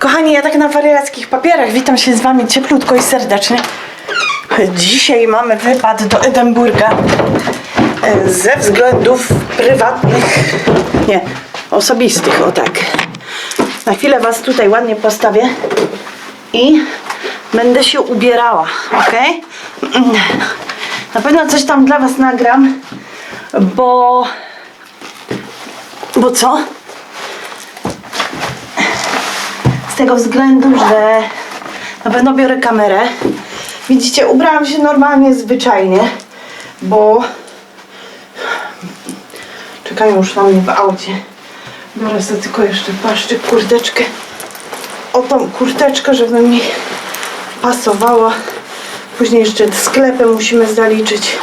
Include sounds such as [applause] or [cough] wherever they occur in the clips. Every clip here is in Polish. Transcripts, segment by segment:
Kochani, ja tak na wariackich papierach witam się z Wami cieplutko i serdecznie. Dzisiaj mamy wypad do Edynburga e, ze względów prywatnych, nie, osobistych, o tak. Na chwilę Was tutaj ładnie postawię i będę się ubierała, ok? Na pewno coś tam dla Was nagram, bo... Bo co? Z tego względu, że na pewno biorę kamerę. Widzicie, ubrałam się normalnie, zwyczajnie, bo czekają już na mnie w aucie. Biorę sobie tylko jeszcze płaszczyk, kurteczkę. O tą kurteczkę, żeby mi pasowała. Później jeszcze sklepem musimy zaliczyć.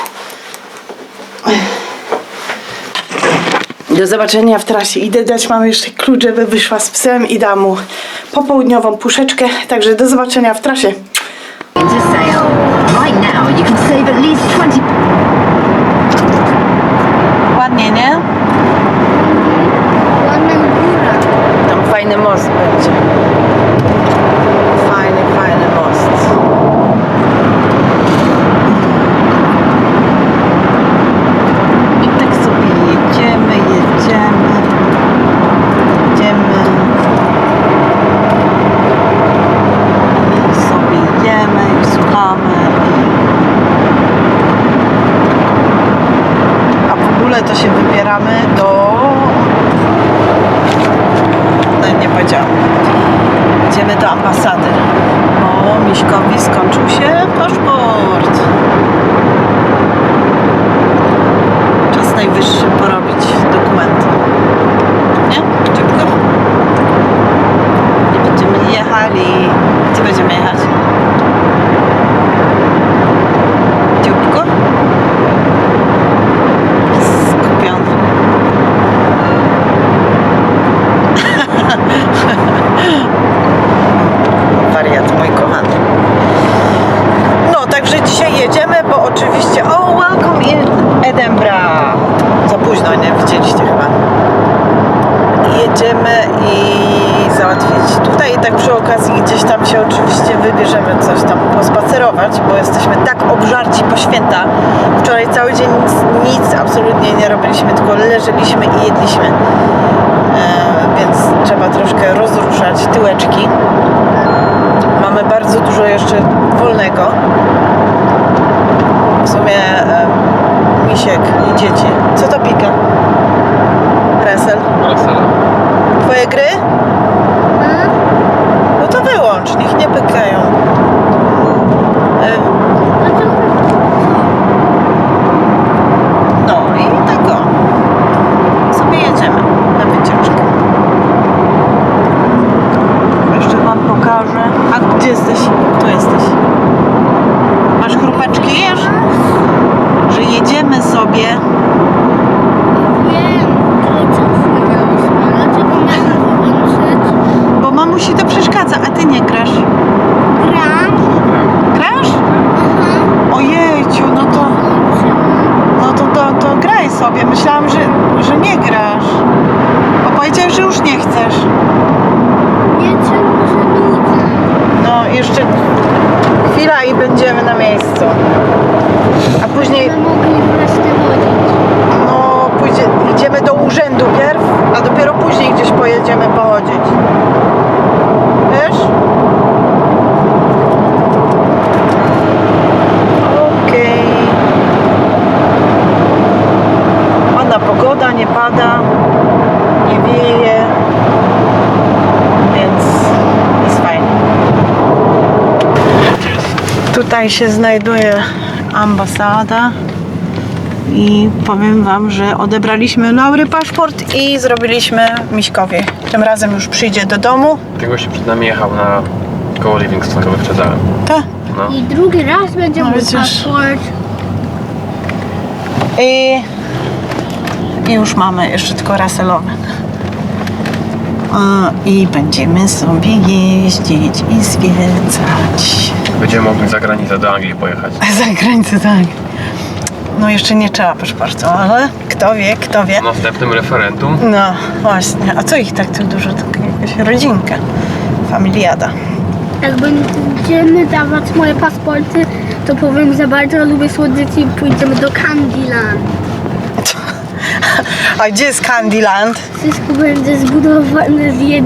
Do zobaczenia w trasie. Idę dać mam jeszcze klucz, żeby wyszła z psem i dam mu popołudniową puszeczkę. Także do zobaczenia w trasie. to sale. Right now, you can save at least 20 Ładnie, nie? Ładna góra. Tam fajny most będzie. Fajny, fajny most. I tak sobie jedziemy, jedziemy. Jedziemy. I sobie jemy i słuchamy. A w ogóle to się wybieramy do no, nie powiedziałam. Idziemy do ambasady, bo Miśkowi skończył się paszport. Czas najwyższy porobić dokumenty. Nie? Szybko? Nie będziemy jechali. Gdzie będziemy jechać? Dzióbko? Skupiony. wariat, mój kochany. No, także dzisiaj jedziemy, bo oczywiście... O, welcome in Edinburgh! Za późno, nie? Widzieliście chyba. Jedziemy i załatwić tutaj i tak przy okazji gdzieś tam się oczywiście wybierzemy coś tam pospacerować, bo jesteśmy tak obżarci po święta. Wczoraj cały dzień nic, nic robiliśmy, tylko leżeliśmy i jedliśmy. E, więc trzeba troszkę rozruszać tyłeczki. Mamy bardzo dużo jeszcze wolnego. W sumie em, misiek i dzieci. Co to pika? Resel. Marcela. Twoje gry? No to wyłącz, niech nie pykają. Em, No i tak o. Sobie jedziemy na wycieczkę. Jeszcze wam pokażę. A gdzie jesteś? Tu jesteś. Jesz? Że jedziemy sobie. Wiem, tyle czasu miałyśmy. Dlaczego miałam wyłączyć? Bo mamusi to przeszkadza, a ty nie grasz. Gram. Grasz? Aha. Ojejciu, no to, no to, to, to graj sobie. Myślałam, że, że nie grasz. Bo powiedziałeś, że już nie chcesz. Nie czemu się nudzę. No jeszcze chwila i będziemy na miejscu. A później, My mogli wreszcie wodzić. no pójdzie, idziemy do urzędu pierw, a dopiero później gdzieś pojedziemy pochodzić. Wiesz? Okej. Ładna pogoda, nie pada, nie wieje, więc jest fajnie. Tutaj się znajduje ambasada i powiem Wam, że odebraliśmy Laury paszport i zrobiliśmy Miśkowie. Tym razem już przyjdzie do domu. Ten gościu przed nami jechał na koło Livingstone, go wyprzedzałem. Ta. No. I drugi raz będzie No mój paszport. I, I już mamy jeszcze tylko raselowe. I będziemy sobie jeździć i zwiedzać. Będziemy mogli za granicę do Anglii pojechać. [laughs] Za granicę, tak. No jeszcze nie trzeba paszportu, ale kto wie, kto wie. Następnym referendum No właśnie, a co ich tak tu dużo? To jakaś rodzinka. Familiada. Jak będziemy dawać moje paszporty, to powiem, że bardzo lubię słodycze i pójdziemy do Candyland. [laughs] A gdzie jest Candyland? Wszystko będzie zbudowane z jed...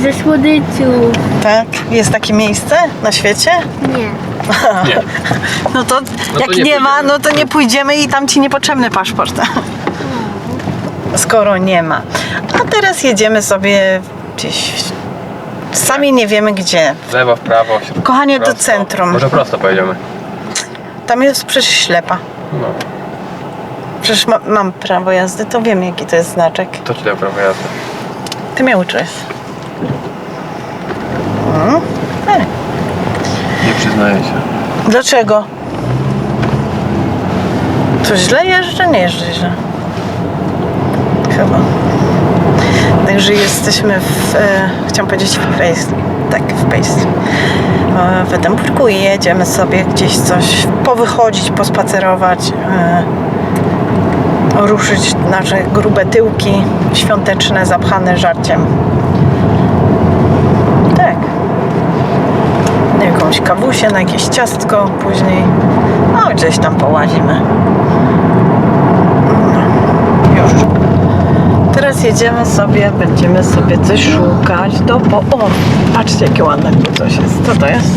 ze słodyczów. Tak? Jest takie miejsce na świecie? Nie. Nie. [laughs] No to to jak nie nie, ma, pójdziemy. no to nie pójdziemy i tam ci niepotrzebny paszport. [laughs] Skoro nie ma. A teraz jedziemy sobie gdzieś. Sami nie wiemy gdzie. W lewo, w prawo. w- Kochanie, do prosto. centrum. Może prosto pojedziemy. Tam jest przecież ślepa. No. Przecież ma, mam prawo jazdy, to wiem jaki to jest znaczek. To ci dał prawo jazdy. Ty mnie uczysz. Nie przyznaję się. Dlaczego? To źle jeżdżę? Nie jeżdżę źle. Chyba. Także jesteśmy w, e, chciałam powiedzieć w Pejs. Tak, w Pejs. E, w Edynburgu i jedziemy sobie gdzieś coś powychodzić, pospacerować, e, ruszyć nasze grube tyłki świąteczne, zapchane żarciem. Tak. Na jakąś kawusię, na jakieś ciastko później. No, gdzieś tam połazimy. No, Już. Teraz jedziemy sobie, będziemy sobie coś szukać do po... O, patrzcie jakie ładne tu coś jest. Co to jest?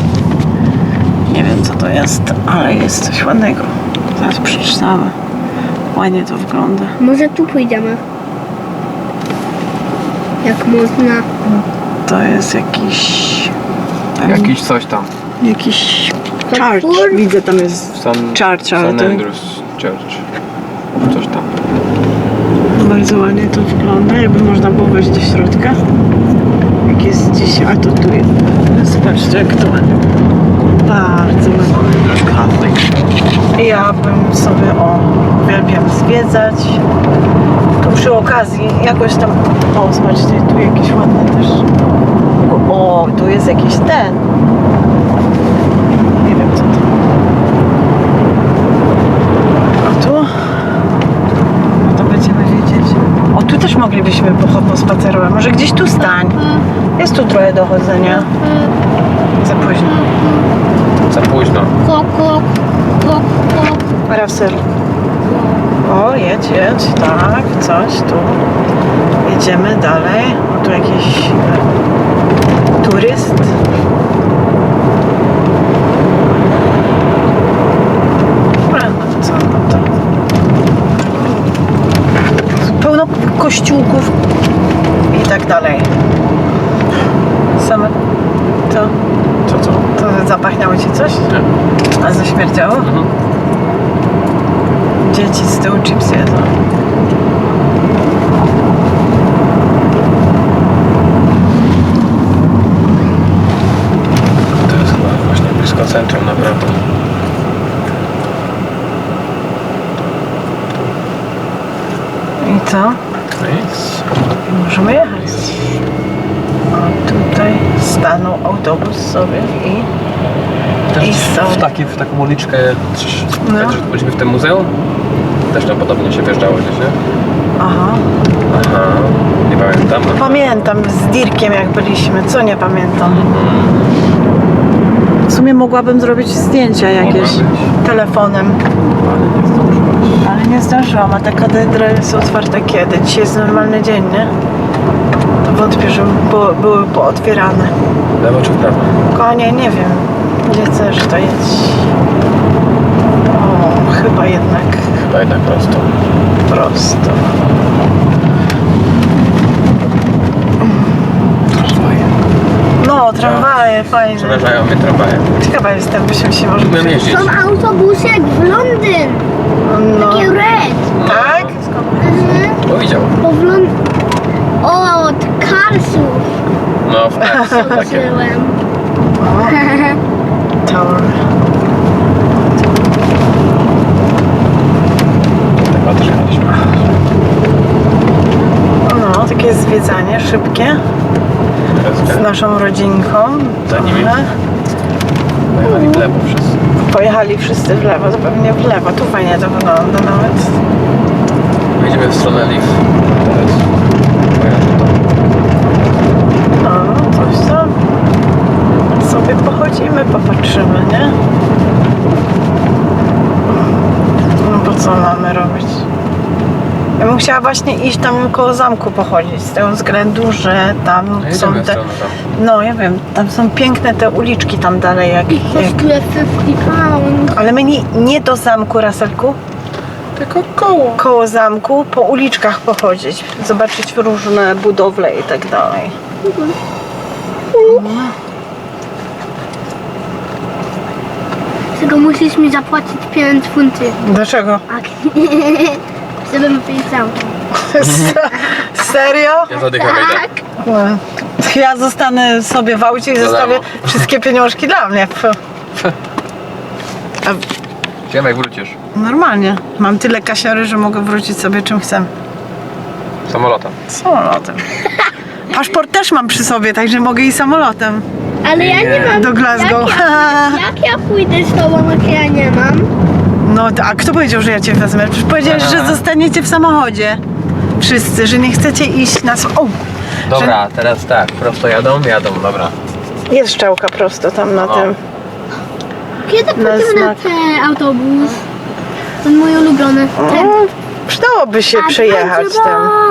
Nie wiem co to jest, ale jest coś ładnego. Zaraz przeczytamy. Ładnie to wygląda. Może tu pójdziemy. Jak można. To jest jakiś... Jakiś coś tam. Jakiś church. Potwór? Widzę tam jest San, church, ale San to Andrews Church. Coś tam. bardzo ładnie to wygląda. Jakby można było wejść do środka. Jak jest gdzieś... A to tu jest. Zobaczcie jak to ładnie. Bardzo ładnie. Ja bym sobie, o, uwielbiam zwiedzać. Tu przy okazji jakoś tam, o zobaczcie, tu jakieś ładne też, o, tu jest jakiś ten, nie wiem co to. A tu? No to będziemy wiedzieć. O, tu też moglibyśmy pospacerować, może gdzieś tu stań. Jest tu trochę do chodzenia. Za późno. Za późno. Kok, kok, kok. O, jedź, jedź, tak, coś tu. Jedziemy dalej. O, tu jakiś turyst. No no to... Pełno kościółków i tak dalej. Same... Co? Co, co? To zapachniało ci coś? Nie. A zaśmierdziało? Mhm. Dzieci z tyłu chips jedzą. To jest chyba blisko centrum, naprawdę. I co? No nic. Możemy jechać. O, tutaj stanął autobus sobie i... I są. w, taki, w taką uliczkę, No. byliśmy w tym muzeum, też tam podobnie się wjeżdżało gdzieś, nie? Aha. Aha, nie pamiętam. Pamiętam z Dirkiem jak byliśmy. Co nie pamiętam? W sumie mogłabym zrobić zdjęcia jakieś telefonem. Ale nie zdążyłaś. Ale nie zdążyłam, a te katedry są otwarte kiedy? Dzisiaj jest normalny dzień, nie? To wątpię, żeby było, były pootwierane. Lewo czy w prawo? Konie, nie wiem. Gdzie chcesz to jedź. O, chyba jednak Chyba jednak prosto. prosto. No, tramwaje, fajne. Przerażają mnie tramwaje. Ciekawa jestem, byśmy się może... Umiem jeździć. Są autobusy jak w Londyn. No, Takie red. tak? Mhm. Widział. Bo w. O, od Karsów No, w tak, są takie. zobaczyłem. Tower. Chyba też jechaliśmy takie zwiedzanie szybkie z naszą rodzinką. Trochę. Pojechali w lewo wszyscy. Pojechali wszyscy w lewo, to pewnie w lewo. Tu fajnie to wygląda nawet. Jedziemy w stronę Liv. Teraz pojadę tam. No, coś co? Sobie pochodzimy, popatrzymy, nie? No bo co mamy robić? Tam. chciała właśnie iść tam koło zamku pochodzić, z tego względu, że tam są Jedziemy w te... stronę tam. No, ja wiem, tam są piękne te uliczki tam dalej, jak... jak... Kosztuje 50 pound. Ale my nie, nie do zamku, Raselku, Tylko koło. koło zamku, po uliczkach pochodzić, zobaczyć różne budowle i tak dalej. Tylko musisz mi zapłacić 5 funty. Dlaczego? Tak. [laughs] Żebym pisał. [laughs] Serio? Ja zadychę wejdę. Tak. Ja zostanę sobie w aucie i Za zostawię darmo. wszystkie pieniążki dla mnie. A Ziemek, wrócisz. normalnie. Mam tyle kasiory, że mogę wrócić sobie czym chcę. Samolotem. Samolotem. [laughs] Paszport też mam przy sobie, także mogę i samolotem Ale ja nie mam. do Glasgow. Jak ja, [laughs] jak ja pójdę z tobą, jak ja nie mam? No, a kto powiedział, że ja cię wezmę? Przecież powiedziałeś, że zostaniecie w samochodzie. Wszyscy, że nie chcecie iść na... O! Dobra, teraz tak. Prosto jadą? Jadą, dobra. Jest szczałka prosto tam na No. tym. Kiedy Na pójdziemy na znak. ten autobus? Ten mój ulubiony. Ten. No, przydałoby się przejechać Adventure.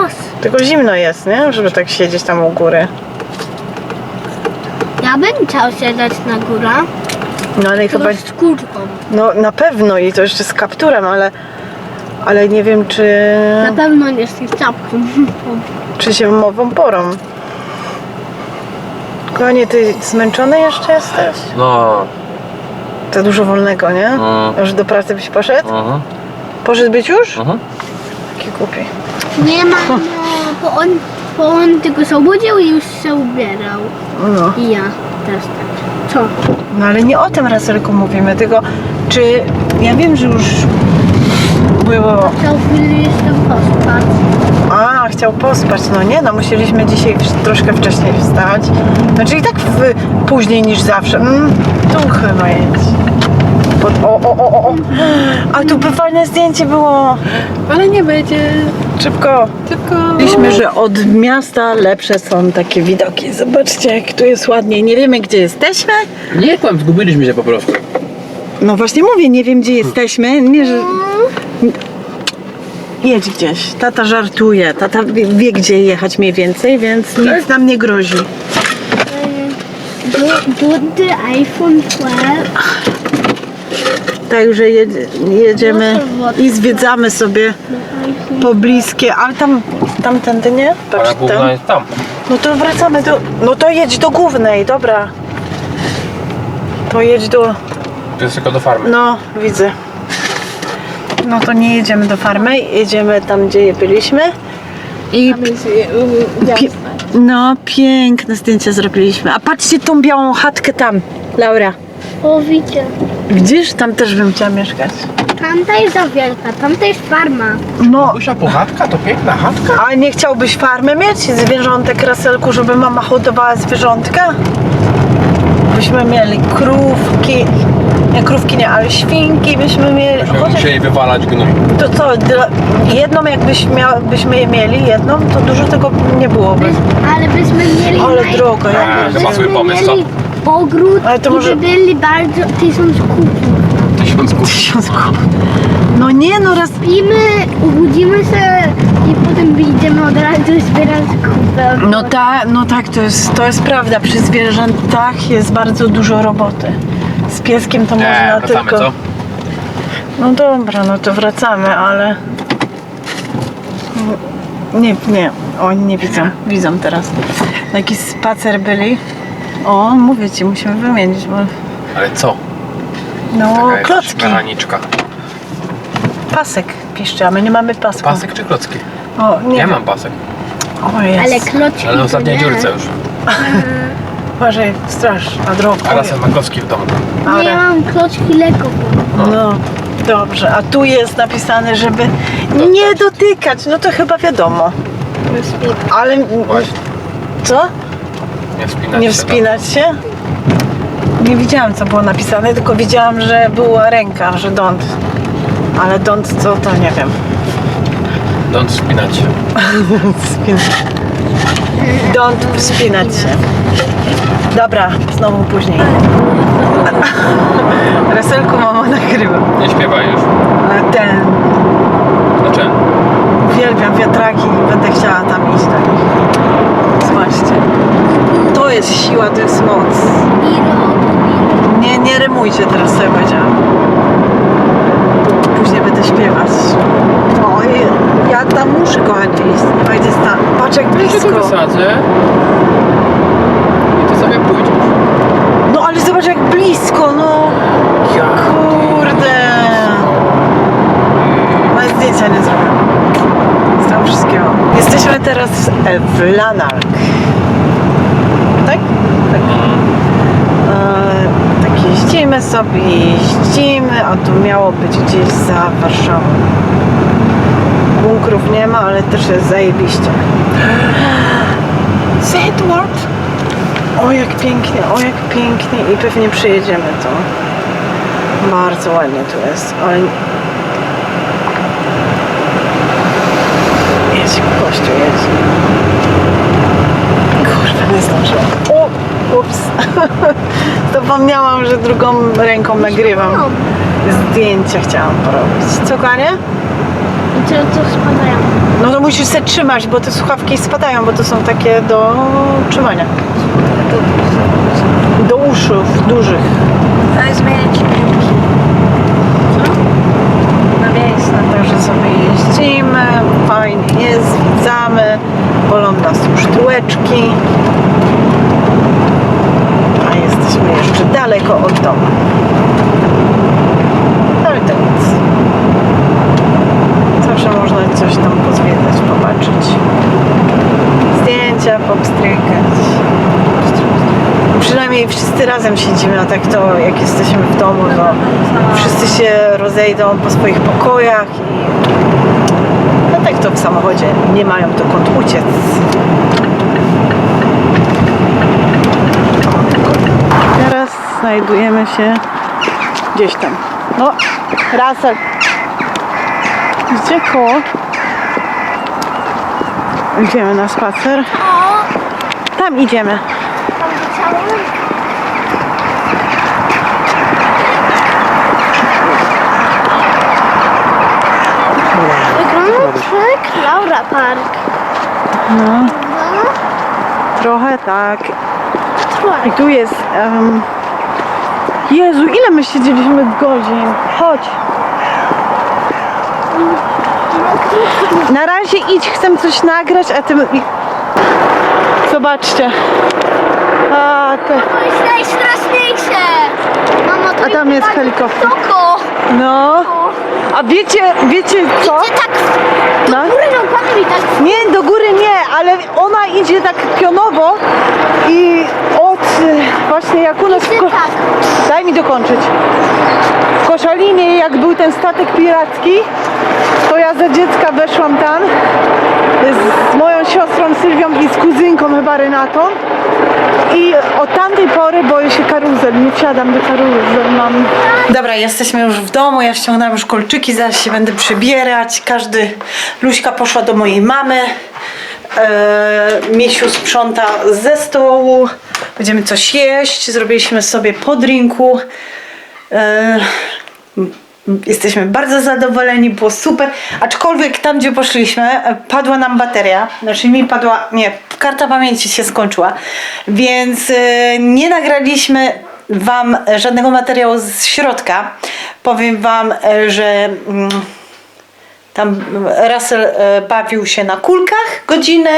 Bus. Tylko zimno jest, nie? Żeby tak siedzieć tam u góry. Ja bym chciał siedzieć na górę. No ale chyba... Chyba z kurtką. No na pewno i to jeszcze z kapturem, ale... Ale nie wiem, czy... Na pewno nie z czapką. [laughs] Czy się mową porą. Konie, ty zmęczony jeszcze jesteś? No. Za dużo wolnego, nie? Mm. Już do pracy byś poszedł? Mhm. Poszedł być już? Mhm. Taki głupi. Nie ma, no, bo on, bo on tylko się obudził i już się ubierał. No. I ja też tak. Co? no ale nie o tym Raselku mówimy, tylko czy... Ja wiem, że już było... Chciał jeszcze pospać. A, chciał pospać. No nie, no musieliśmy dzisiaj troszkę wcześniej wstać. Znaczy i tak w, później niż zawsze. Mm, tu chyba jedź. Pod, o, o, o, o. A tu by fajne zdjęcie było. Ale nie będzie. Szybko. Tylko... Myślimy, że od miasta lepsze są takie widoki. Zobaczcie, jak tu jest ładnie. Nie wiemy, gdzie jesteśmy. Nie kłam, zgubiliśmy się po prostu. No właśnie mówię, nie wiem, gdzie jesteśmy. Nie, że... Jedź gdzieś. Tata żartuje. Tata wie, wie gdzie jechać mniej więcej, więc nic nam nie grozi. Dudy iPhone 12. Także jedzie, jedziemy i zwiedzamy sobie pobliskie, ale tam, tamtędy nie? Patrz, Ale główna tam. jest tam. No to wracamy do, no to jedź do głównej, dobra. To jedź do, To jest tylko do farmy. no widzę. No to nie jedziemy do farmy, jedziemy tam, gdzie byliśmy. I Pie- no, piękne zdjęcia zrobiliśmy. A patrzcie tą białą chatkę tam, Laura. O, widzę. Widzisz? Tam też bym chciała mieszkać. Tamta jest za wielka, tamta jest farma. No, Usia puchatka, to piękna chatka. A nie chciałbyś farmę mieć? Zwierzątek, raselku, żeby mama hodowała zwierzątka? Byśmy mieli krówki. Nie, krówki nie, ale świnki byśmy mieli. Byśmy Chociaż musieli wywalać gnój. to co, dla, jedną jakbyś mia, byśmy je mieli, jedną, to dużo tego nie byłoby. Ale byśmy mieli... Ale drogo, ja ale wiem. To ma swój byśmy pomysł, co? mieli ogród Ale to i może- byli bardzo tysiąc kupów. Tysiąc kup. Tysiąc kup. No nie, no raz... Pimy, ubudzimy się i potem wyjdziemy od razu zbierać kupę. No, ta, no tak, to jest, to jest prawda. Przy zwierzętach jest bardzo dużo roboty. Z pieskiem to Nie, można wracamy, tylko... co? No dobra, no to wracamy, ale... Nie, nie, oni nie widzą, widzą teraz. Na jakiś spacer O, mówię ci, musimy wymienić, bo... Ale co? No, Taka jakaś klocki, Mechaniczka. pasek piszczy, a my nie mamy pasku. Pasek czy klocki? O, nie Ja mam pasek. O, jest. Ale klocki Ale na to ostatniej nie. dziurce już. [laughs] Uważaj, straż na drogę. A razem ma klocki w domu. Nie, ja mam klocki Lego. No, dobrze. A tu jest napisane, żeby nie dotykać. No to chyba wiadomo. Ale... Właśnie. Co? Nie wspinać Nie się wspinać się? Nie widziałam, co było napisane, tylko widziałam, że była ręka, że don't. Ale don't co, to nie wiem. Don't wspinać się. [laughs] Don't wspinać się. Dobra, znowu później. [laughs] Reselku mama nagrywa. Nie śpiewaj już. A ten Znaczy? Uwielbiam wiatraki i będę chciała tam iść do nich. Zobaczcie. To jest siła, to jest moc. Nie, nie rymujcie teraz sobie powiedziałam. Później będę śpiewać. Oj, ja tam muszę kochanie iść. Jest tam. Patrz jak Ja cię tu blisko. wysadzę. I ty sobie pójdziesz. No ale zobacz jak blisko, no. Kurde. No zdjęcia nie zrobię. Z tam wszystkiego. Jesteśmy teraz w Lanark. Tak? Tak. E, tak jeździmy sobie, jeździmy, a tu miało być gdzieś za Warszawą. Bunkrów nie ma, ale też jest zajebiście. [gasps] Edward! O jak pięknie, o jak pięknie i pewnie przyjedziemy tu. Bardzo ładnie tu jest, ale... Jedź, gościu, jedź. Kurwa, nie zdążyłam. Ups. [laughs] Zapomniałam, że drugą ręką nagrywam. Zdjęcia chciałam porobić. Co, Kanie? I co, co spadają? No to musisz się trzymać, bo te słuchawki spadają, bo to są takie do trzymania. Do uszów dużych. Ale zmieniać Na miejsce. Także sobie jeździmy, fajnie jest, zwiedzamy, bolą nas już tyłeczki. A jesteśmy jeszcze daleko od domu. Ale to nic. Zawsze można coś tam pozwiedzać, popatrzeć. Zdjęcia, popstrykać. Przynajmniej wszyscy razem tak to jak jesteśmy w domu, to wszyscy się rozejdą po swoich pokojach i no tak to w samochodzie nie mają dokąd uciec. Teraz znajdujemy się gdzieś tam. No, Rasel. Gdzie koło? Idziemy na spacer. Tam idziemy. Wygląda jak Laura Park. No, trochę tak. I tu jest. em, Jezu, ile my siedzieliśmy godzin? Chodź. Na razie idź, chcę coś nagrać, a ty. Zobaczcie. A, te... To jest najstraszniejsze. Mamo, to A tam jest helikopter. Wysoko. No. A wiecie, wiecie co? Idzie tak w No. górę nogami tak. Nie, do góry nie, ale ona idzie tak pionowo i od y, właśnie jak u nas w Idzie Ko- tak. Daj mi dokończyć. W Koszalinie jak był ten statek piracki, to ja za dziecka weszłam tam z moją siostrą Sylwią i z kuzynką chyba Renatą. I od tamtej pory boję się karuzel, nie wsiadam do karuzel, mam... Dobra, jesteśmy już w domu, ja ściągnęłam już kolczyki, zaraz się będę przebierać. Każdy, Luśka poszła do mojej mamy. Eee, sprząta ze stołu. Będziemy coś jeść. Zrobiliśmy sobie po drinku. Eee, Jesteśmy bardzo zadowoleni, było super. Aczkolwiek tam, gdzie poszliśmy, e, padła nam bateria. Znaczy mi padła, nie, karta pamięci się skończyła. Więc e, nie nagraliśmy Wam żadnego materiału z środka. Powiem Wam, e, że mm, tam Russell bawił się na kulkach godzinę.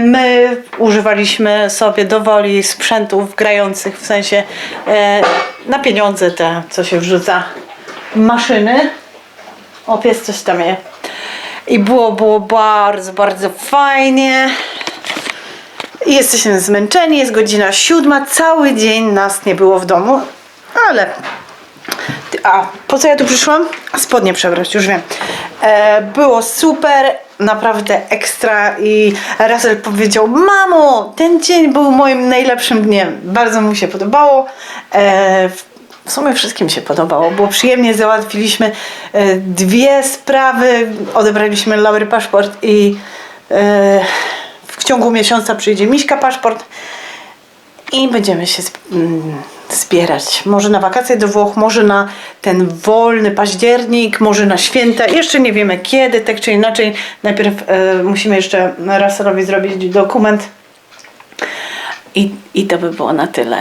My używaliśmy sobie dowoli sprzętów grających, w sensie na pieniądze te, co się wrzuca, maszyny. O, pies coś tam je. I było, było bardzo, bardzo fajnie. I Jesteśmy zmęczeni, jest godzina siódma, cały dzień nas nie było w domu, ale a po co ja tu przyszłam? Spodnie przebrać, już wiem. E, było super, naprawdę ekstra i Russell powiedział, mamo, ten dzień był moim najlepszym dniem. Bardzo mu się podobało. E, w- sumie wszystkim się podobało. Było przyjemnie, załatwiliśmy e, dwie sprawy. Odebraliśmy Laury paszport i e, w ciągu miesiąca przyjdzie Miśka paszport i będziemy się mm, zbierać. Może na wakacje do Włoch, może na ten wolny październik, może na święta. Jeszcze nie wiemy kiedy, tak czy inaczej. Najpierw e, musimy jeszcze Russellowi zrobić dokument. I, I to by było na tyle.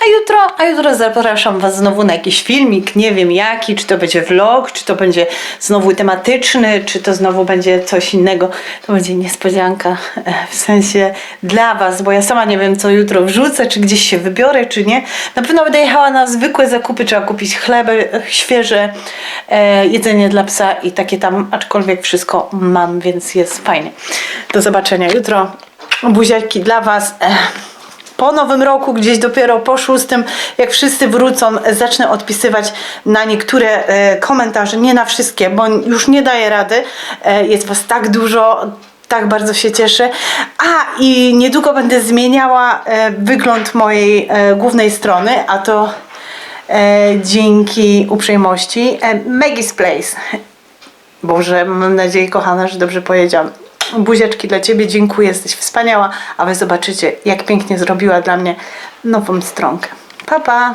A jutro, a jutro zapraszam Was znowu na jakiś filmik, nie wiem jaki, czy to będzie vlog, czy to będzie znowu tematyczny, czy to znowu będzie coś innego. To będzie niespodzianka e, w sensie dla Was, bo ja sama nie wiem co jutro wrzucę, czy gdzieś się wybiorę, czy nie. Na pewno będę jechała na zwykłe zakupy, trzeba kupić chleby e, świeże, e, jedzenie dla psa i takie tam, aczkolwiek wszystko mam, więc jest fajnie. Do zobaczenia jutro. Buziaki dla Was. Po nowym roku, gdzieś dopiero po szóstym, jak wszyscy wrócą, zacznę odpisywać na niektóre e, komentarze, nie na wszystkie, bo już nie daję rady. E, jest Was tak dużo, tak bardzo się cieszę. A i niedługo będę zmieniała e, wygląd mojej głównej strony, a to dzięki uprzejmości Maggie's Place. Boże, mam nadzieję, kochana, że dobrze powiedziałam. Buziaczki dla Ciebie, dziękuję, jesteś wspaniała, a Wy zobaczycie, jak pięknie zrobiła dla mnie nową stronkę. Pa, pa!